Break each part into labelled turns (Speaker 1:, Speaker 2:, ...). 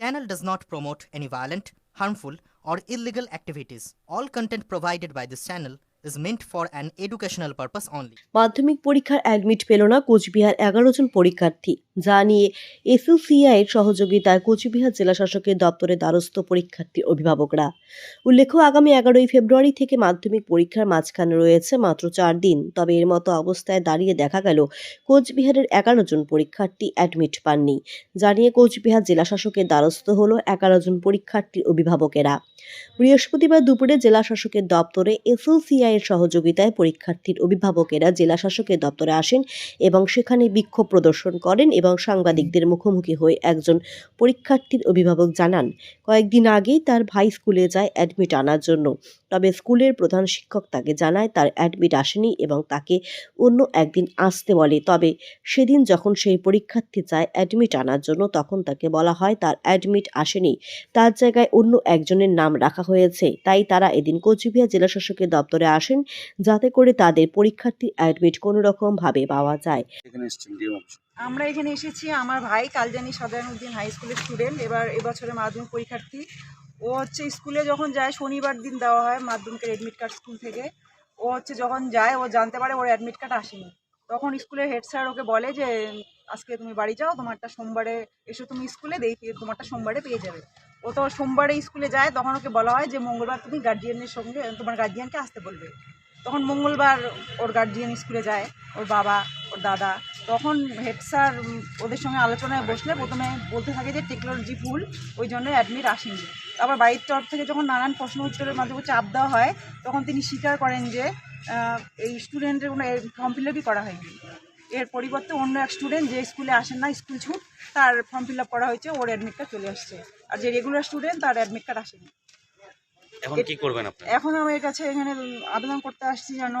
Speaker 1: Channel does not promote any violent, harmful, or illegal activities. All content provided by this channel is meant for an educational purpose only.
Speaker 2: মাধ্যমিক পরীক্ষার admit পেল না কোচবিহার এগারো জন পরীক্ষার্থী যা নিয়ে এসইউসিআই সহযোগিতায় কোচবিহার জেলা শাসকের দপ্তরে দ্বারস্থ পরীক্ষার্থী অভিভাবকরা। উল্লেখ্য, আগামী এগারোই ফেব্রুয়ারি থেকে মাধ্যমিক পরীক্ষার মাঝখানে রয়েছে মাত্র চার দিন। তবে এর মতো অবস্থায় দাঁড়িয়ে দেখা গেল, কোচবিহারের এগারো জন পরীক্ষার্থী অ্যাডমিট পাননি। জানিয়ে কোচবিহার জেলা শাসকের দ্বারস্থ হলো এগারো জন পরীক্ষার্থীর অভিভাবকেরা। বৃহস্পতিবার দুপুরে জেলা শাসকের দপ্তরে এসওসিআই এর সহযোগিতায় পরীক্ষার্থীর অভিভাবকেরা জেলা শাসকের দপ্তরে আসেন এবং সেখানে বিক্ষোভ প্রদর্শন করেন এবং সাংবাদিকদের মুখোমুখি হয়ে একজন পরীক্ষার্থীর অভিভাবক জানান, কয়েকদিন আগেই তার ভাই স্কুলে যায় অ্যাডমিট আনার জন্য। তবে স্কুলের প্রধান শিক্ষক তাকে জানায় তার অ্যাডমিট আসেনি এবং তাকে অন্য একদিন আসতে বলে। তবে সেদিন যখন সেই পরীক্ষার্থী যায় অ্যাডমিট আনার জন্য তখন তাকে বলা হয় তার অ্যাডমিট আসেনি। তার জায়গায় অন্য একজনের নাম রাখা হয়েছে। তাই তারা এদিন কোচবিহার জেলাশাসকের দপ্তরে আসেন যাতে করে তাদের পরীক্ষার্থী অ্যাডমিট কোনো রকম ভাবে পাওয়া যায়
Speaker 3: আমরা এখানে এসেছি আমার ভাই কালজানি সাদানুদ্দিন হাই স্কুলের স্টুডেন্ট এবার এবছরে মাধ্যমিক পরীক্ষার্থী। ও হচ্ছে স্কুলে যখন যায়, শনিবার দিন দেওয়া হয় মাধ্যমিকের অ্যাডমিট কার্ড স্কুল থেকে। ও হচ্ছে যখন যায়, ও জানতে পারে ওর অ্যাডমিট কার্ড আসেনি। তখন স্কুলের হেড স্যার ওকে বলে যে, আজকে তুমি বাড়ি যাও, তোমারটা সোমবারে এসো তুমি স্কুলে দেখি তোমারটা সোমবারে পেয়ে যাবে। ও তো সোমবারে স্কুলে যায়, তখন ওকে বলা হয় যে, মঙ্গলবার তুমি গার্জিয়ানের সঙ্গে, তোমার গার্জিয়ানকে আসতে বলবে। তখন মঙ্গলবার ওর গার্জিয়ান স্কুলে যায়, ওর বাবা, ওর দাদা। তখন হেড স্যার ওদের সঙ্গে আলোচনায় বসলে প্রথমে বলতে থাকে যে, টেকনোলজি ভুল, ওই জন্য অ্যাডমিট আসেনি। তারপর বাড়ির তরফ থেকে যখন নানান প্রশ্ন উত্তরের মাধ্যমে চাপ দেওয়া হয় তখন তিনি স্বীকার করেন যে এই স্টুডেন্টের কোনো ফর্ম ফিল আপই করা হয়নি। এর পরিবর্তে অন্য এক স্টুডেন্ট যে স্কুলে আসেন না স্কুল ছুট তার ফর্ম ফিল আপ করা হয়েছে ওর অ্যাডমিট কার্ড চলে আসছে। আর যে রেগুলার স্টুডেন্ট তার অ্যাডমিট কার্ড আসেনি।
Speaker 4: এখন কি করবেন আপনি?
Speaker 3: এখন আমি এর কাছে এখানে আবেদন করতে আসছি যেন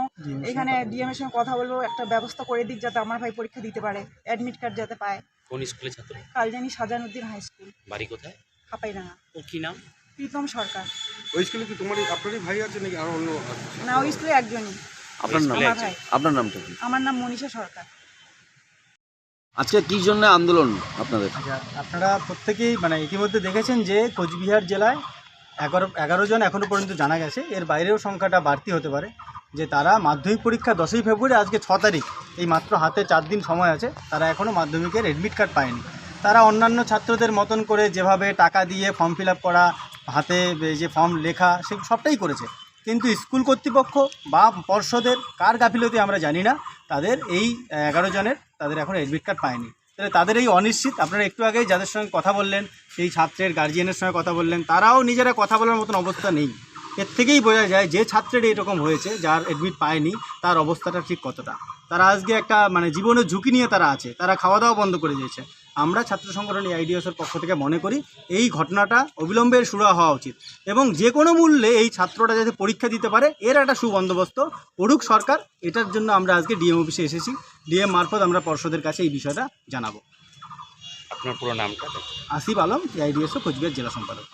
Speaker 3: এখানে ডিএম এর সঙ্গে কথা বলব একটা ব্যবস্থা করে দিক যাতে আমার ভাই পরীক্ষা দিতে পারে অ্যাডমিট কার্ড যাতে পায়।
Speaker 4: কোন স্কুলে ছাত্র?
Speaker 3: কালজানি সাজানুদ্দিন হাই স্কুল
Speaker 4: বাড়ি কোথায়?
Speaker 3: হাপাইডাঙ্গা
Speaker 4: ও কি নাম?
Speaker 3: প্রীতম সরকার।
Speaker 5: ওই স্কুলে কি তোমারই আপনারই ভাই আছে নাকি আরও অন্য আছে?
Speaker 3: না ওই স্কুলে একজনই।
Speaker 6: আপনার নাম?
Speaker 3: আমার ভাই।
Speaker 6: আপনার নামটা কি?
Speaker 3: আমার নাম মনীষা সরকার।
Speaker 6: আজকে কি জন্য আন্দোলন আপনাদের?
Speaker 7: আচ্ছা আপনারা প্রত্যেকেই মানে ইতিমধ্যে দেখেছেন যে কোচবিহার জেলায় এগারো এগারো জন এখনও পর্যন্ত জানা গেছে। এর বাইরেও সংখ্যাটা বাড়তি হতে পারে। যে তারা মাধ্যমিক পরীক্ষা দশই ফেব্রুয়ারি আজকে ছ তারিখ। এই মাত্র হাতে চার দিন সময় আছে। তারা এখনও মাধ্যমিকের এডমিট কার্ড পায়নি। তারা অন্যান্য ছাত্রদের মতন করে যেভাবে টাকা দিয়ে ফর্ম ফিল করা, হাতে যে ফর্ম লেখা, সে সবটাই করেছে। কিন্তু স্কুল কর্তৃপক্ষ বা পর্ষদের কার গাফিলতি আমরা জানি না, তাদের এই এগারো জনের তাদের এখন অ্যাডমিট কার্ড পায়নি। তাহলে তাদের এই অনিশ্চিত, আপনারা একটু আগেই যাদের সঙ্গে কথা বললেন, সেই ছাত্রের গার্জিয়ানের সঙ্গে কথা বললেন, তারাও নিজেরা কথা বলার মতন অবস্থা নেই। এর থেকেই বোঝা যায় যে ছাত্রের এরকম হয়েছে, যার অ্যাডমিট পায়নি, তার অবস্থাটা ঠিক কতটা। তারা আজকে একটা মানে জীবনের ঝুঁকি নিয়ে তারা আছে, তারা খাওয়া দাওয়া বন্ধ করে দিয়েছে। আমরা ছাত্র সংগঠন আইডিএসের পক্ষ থেকে মনে করি এই ঘটনাটা অবিলম্বে শুরু হওয়া উচিত। এবং যে কোনো মূল্যে এই ছাত্রটা যাতে পরীক্ষা দিতে পারে এর একটা সুবন্দোবস্ত করুক সরকার। এটার জন্য আমরা আজকে ডিএম অফিসে এসেছি। ডিএম মারফত আমরা পর্ষদের কাছে এই বিষয়টা জানাব।
Speaker 4: আপনার পুরো নামটা?
Speaker 7: আসিফ আলম আইডিএসও কোচবিহার জেলা সম্পাদক।